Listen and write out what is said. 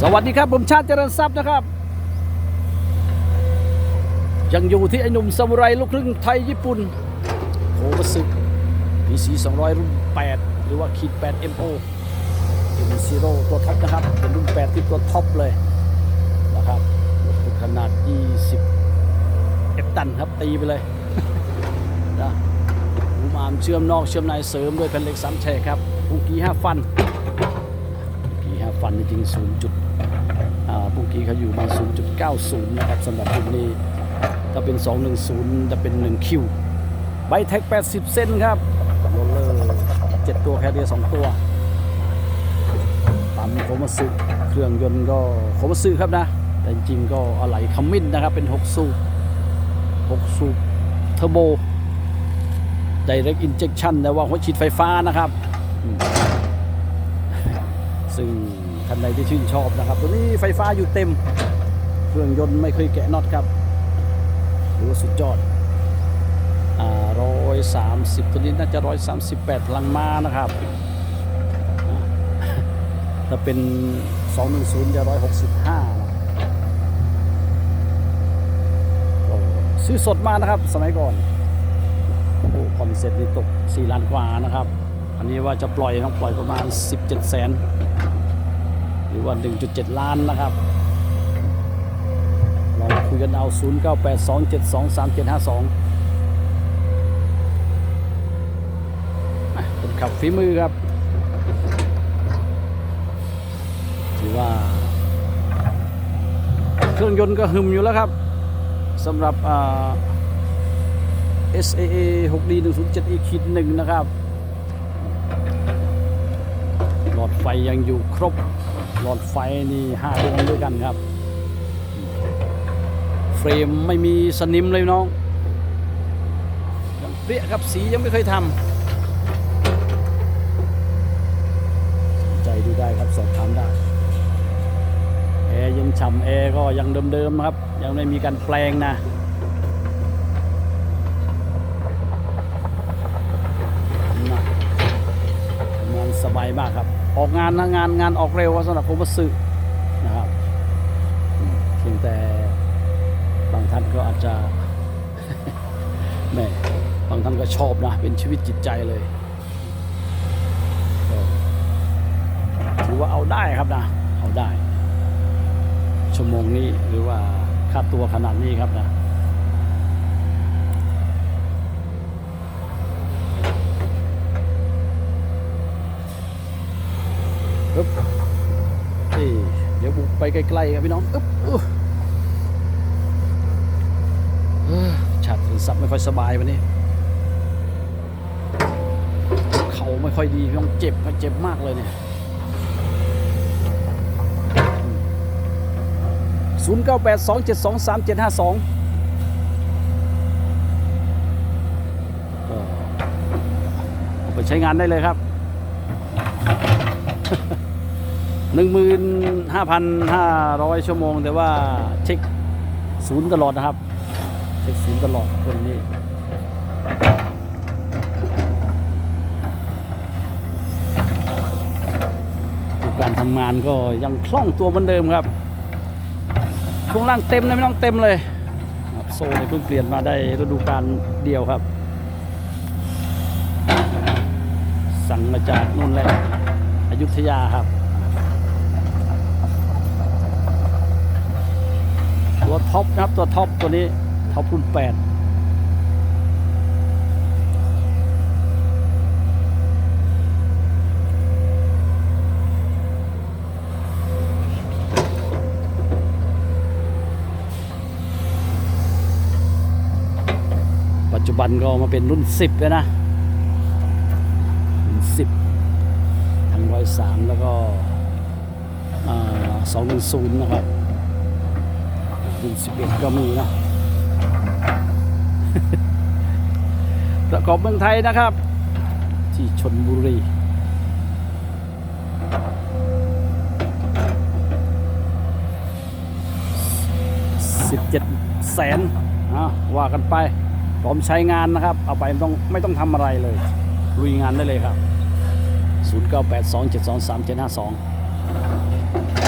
สวัสดีครับผมชาติเจริญทรัพย์นะครับ ยังอยู่ที่ไอหนุ่มซามูไรลูกครึ่งไทยญี่ปุ่นโคบสึกพีซีสองร้อยรุ่น 8 หรือว่าขีด8 MO m 0ตัวท็อปนะครับ เป็นรุ่น 8 ที่ตัวท็อปเลยนะครับขนาด 20เอฟตันครับ ตีไปเลยนะหูมามเชื่อมนอกเชื่อมในเสริมด้วยแผ่นเหล็กสามแฉกครับฮุกี้5ฟันกีห้าฟันจริง 0.8 เมื่อกี้เขาอยู่มา 0.90 นะครับสำหรับรุ่นนี้ถ้าเป็น 210 จะเป็น 1 คิวใบแท็ก 80 เส้นครับโรลเลอร์7ตัวแคเดีย2ตัวปั๊มโคมัสึเครื่องยนต์ก็โคมัสึครับนะ แต่จริงๆก็อะไหล่คัมมินนะครับ เป็น 6 สูบ6 สูบเทอร์โบดิเรกอินเจกชันนแต่ว่าหัวฉีดไฟฟ้านะครับ ซึ่ง ท่านใดที่ชื่นชอบนะครับตัวนี้ไฟฟ้าอยู่เต็ม เครื่องยนต์ไม่เคยแกะน็อตครับหรือว่าสุดยอดร้อยสามสิบตัวนี้น่าจะร้อยสามสิบแปดพลังม้านะครับ ถ้าเป็นสองหนึ่งศูนย์จะร้อยหกสิบห้าซื้อสดมานะครับสมัยก่อนโอ้คอมเซ็ตนี่ตก 4 ล้านกว่านะครับ อันนี้ว่าจะปล่อยต้องปล่อยประมาณ 17 แสน หรือว่า 1.7 ล้านนะครับเราคุยกันเอา 0982723752อะคนขับฝีมือครับ ถือว่า เครื่องยนต์ก็หึมอยู่แล้วครับสำหรับอ่า SAA 6D 107 E คิดหนึ่งนะครับ หลอดไฟยังอยู่ครบ หลอดไฟนี่ห้าดวงด้วยกันครับ เฟรมไม่มีสนิมเลยน้องยังเปรี้ยครับสียังไม่เคยทำสนใจดูได้ครับสอบถามได้แอร์ยังฉ่ำแอร์ก็ยังเดิมๆครับ ยังไม่มีการแปลงนะนะงานสบายมากครับ ออกงานนะงานงานออกเร็วสำหรับผมมาสึนะครับเพียงแต่บางท่านก็อาจจะแหม่บางท่านก็ชอบนะ เป็นชีวิตจิตใจเลยถือว่าเอาได้ครับนะ เอาได้ ชั่วโมงนี้หรือว่าค่าตัวขนาดนี้ครับนะ อึ๊บนี่เดี๋ยวบุกไปใกล้ๆครับพี่น้องอึ๊บอุ๊ยเอ้อฉัดสับไม่ค่อยสบายวันนี้ เข่าไม่ค่อยดีพี่น้องเจ็บเจ็บมากเลยเนี่ยศูนย์เก้าแปดสองเจ็ดสองสามเจ็ดห้าสองไปใช้งานได้เลยครับ 15,500 ชั่วโมง แต่ว่าเช็คศูนย์ตลอดนะครับ เช็คศูนย์ตลอดคนนี้การทำงานก็ยังคล่องตัวเหมือนเดิมครับช่วงล่างเต็มนะไม่ต้องเต็มเลยโซ่เนี่ยเพิ่งเปลี่ยนมาได้ฤดูกาลเดียวครับ สั่งมาจากนู่นแหละอยุธยาครับ ตัวท็อปนะครับตัวท็อปตัวนี้ท็อปรุ่นแปดปัจจุบันก็มาเป็นรุ่น 10 แล้วนะ รุ่น 10 ทั้งร้อยสามแล้วก็สองหนึ่งศูนย์นะครับ รุ่น11ก็มีนะประกอบเมืองไทยนะครับ ที่ชนบุรี17แสนอะว่ากันไปพร้อมใช้งานนะครับ เอาไปไม่ต้องไม่ต้องทำอะไรเลยลุยงานได้เลยครับ 0982723752